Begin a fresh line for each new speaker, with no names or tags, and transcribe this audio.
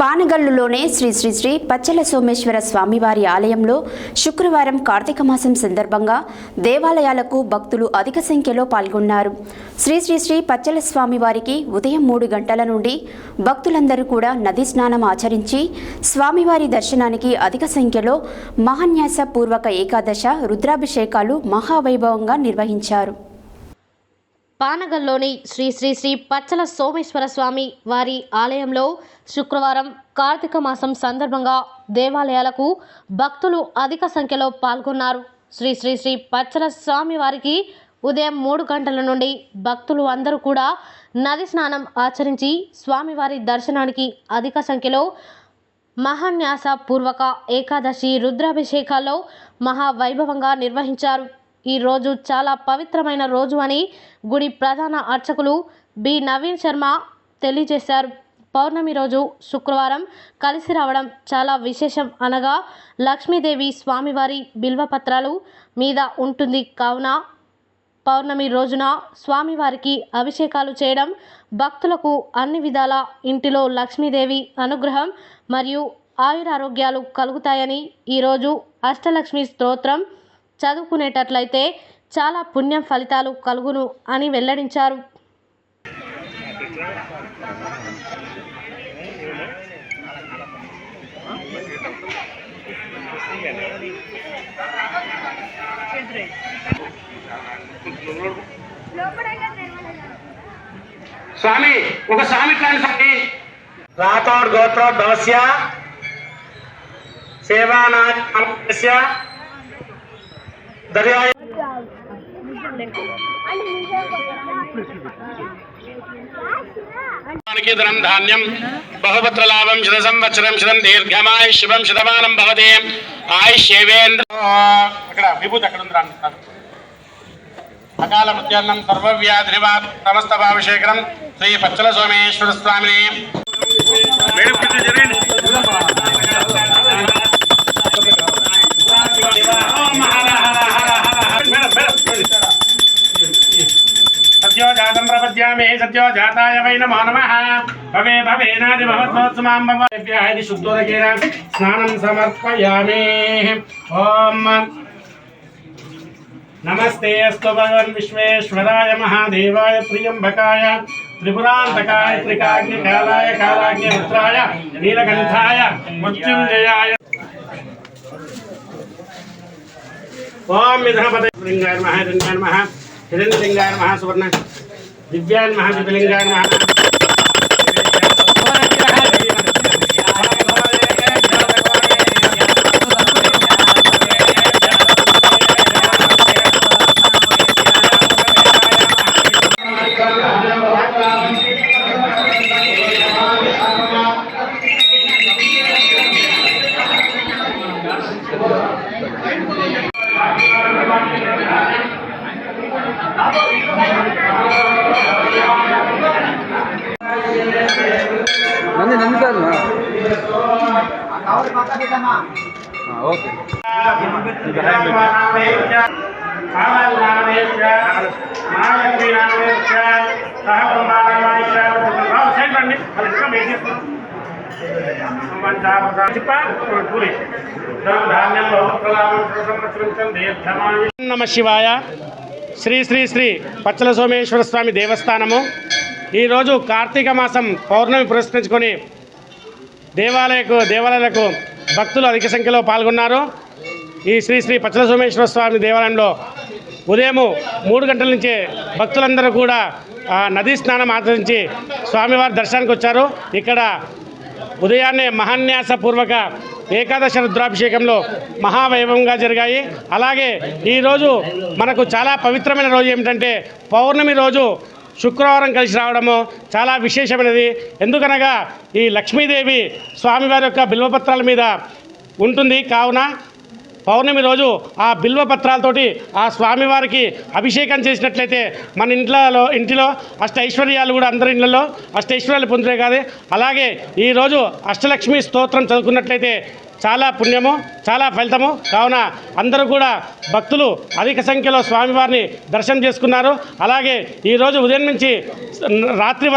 పానగల్లులోనే శ్రీ శ్రీ శ్రీ పచ్చల సోమేశ్వర స్వామివారి ఆలయంలో శుక్రవారం కార్తీక మాసం సందర్భంగా దేవాలయాలకు భక్తులు అధిక సంఖ్యలో పాల్గొన్నారు. శ్రీ శ్రీ శ్రీ పచ్చల స్వామివారికి ఉదయం మూడు గంటల నుండి భక్తులందరూ కూడా నది స్నానం ఆచరించి స్వామివారి దర్శనానికి అధిక సంఖ్యలో మహాన్యాస పూర్వక ఏకాదశ రుద్రాభిషేకాలు మహావైభవంగా నిర్వహించారు.
పానగల్లోని శ్రీ శ్రీ శ్రీ పచ్చల సోమేశ్వర స్వామి వారి ఆలయంలో శుక్రవారం కార్తీక మాసం సందర్భంగా దేవాలయాలకు భక్తులు అధిక సంఖ్యలో పాల్గొన్నారు. శ్రీ శ్రీ శ్రీ పచ్చల స్వామి వారికి ఉదయం మూడు గంటల నుండి భక్తులు అందరూ కూడా నది స్నానం ఆచరించి స్వామివారి దర్శనానికి అధిక సంఖ్యలో మహాన్యాస పూర్వక ఏకాదశి రుద్రాభిషేకాల్లో మహావైభవంగా నిర్వహించారు. ఈ రోజు చాలా పవిత్రమైన రోజు అని గుడి ప్రధాన అర్చకులు బి. నవీన్ శర్మ తెలియజేశారు. పౌర్ణమి రోజు శుక్రవారం కలిసి రావడం చాలా విశేషం అనగా లక్ష్మీదేవి స్వామివారి బిల్వపత్రాలు మీద ఉంటుంది. కావున పౌర్ణమి రోజున స్వామివారికి అభిషేకాలు చేయడం భక్తులకు అన్ని విధాల ఇంటిలో లక్ష్మీదేవి అనుగ్రహం మరియు ఆయురారోగ్యాలు కలుగుతాయని ఈరోజు అష్టలక్ష్మి స్తోత్రం చదువుకునేటట్లయితే చాలా పుణ్యం ఫలితాలు కలుగును అని వెల్లడించారు.
స్వామి ఒక స్వామి స్వామి. రాథోడ్ గోత్రోద్భవస్య సేవానాయ దర్యాయ. ధనం ధాన్యం బహుపత్ర లాభం శత సంవత్సరం శతం దీర్ఘమాయ్ శుభం శతమానం భవతే. ఆయుష్యేవేంద్ర అక్కడ విభూతి అక్కడ ఉంది. అకాల సర్వవ్యాధినివా సమస్తభాభిషేకరం శ్రీ పచ్చల సోమేశ్వర స్వామిని नमस्ते अस्तु भगवन् विश्वेश्वराय महादेवाय प्रियम्बकाय कालाय त्रिकाग्निकालाय कालाग्निमित्राय नीलकंठाय मृत्युंजयाय ओम मिधनपते लिंगाय नमः हिरण्य नमः हिरण्य नमः सुवर्ण। సువర్ణ దివ్యాయ నమః దివ్యలింగాయ నమః
నన్ను నంది సార్ ఓకే.
నమ శివాయ. శ్రీ శ్రీ శ్రీ పచ్చల సోమేశ్వర స్వామి దేవస్థానము. ఈరోజు కార్తీక మాసం పౌర్ణమి పురస్కరించుకొని దేవాలయకు దేవాలయాలకు భక్తులు అధిక సంఖ్యలో పాల్గొన్నారు. ఈ శ్రీ శ్రీ పచ్చల సోమేశ్వర స్వామి దేవాలయంలో ఉదయం మూడు గంటల నుంచే భక్తులందరూ కూడా నదీ స్నానం ఆచరించి స్వామివారి దర్శనానికి వచ్చారు. ఇక్కడ ఉదయాన్నే మహాన్యాసపూర్వక ఏకాదశ రుద్రాభిషేకంలో మహావైభవంగా జరిగాయి. అలాగే ఈరోజు మనకు చాలా పవిత్రమైన రోజు ఏమిటంటే పౌర్ణమి రోజు శుక్రవారం కలిసి రావడము చాలా విశేషమైనది. ఎందుకనగా ఈ లక్ష్మీదేవి స్వామివారి యొక్క బిల్వపత్రాల మీద ఉంటుంది. కావున పౌర్ణమి రోజు ఆ బిల్వ పత్రాలతోటి ఆ స్వామివారికి అభిషేకం చేసినట్లయితే మన ఇంట్లో ఇంటిలో అష్ట ఐశ్వర్యాలు కూడా అందరి ఇళ్ళలో అష్ట ఐశ్వర్యాలు పొందుతాయి కాదు. అలాగే ఈరోజు అష్టలక్ష్మి స్తోత్రం చదువుకున్నట్లయితే చాలా పుణ్యము చాలా ఫలితము. కావున అందరూ కూడా భక్తులు అధిక సంఖ్యలో స్వామివారిని దర్శనం చేసుకున్నారు. అలాగే ఈరోజు ఉదయం నుంచి రాత్రి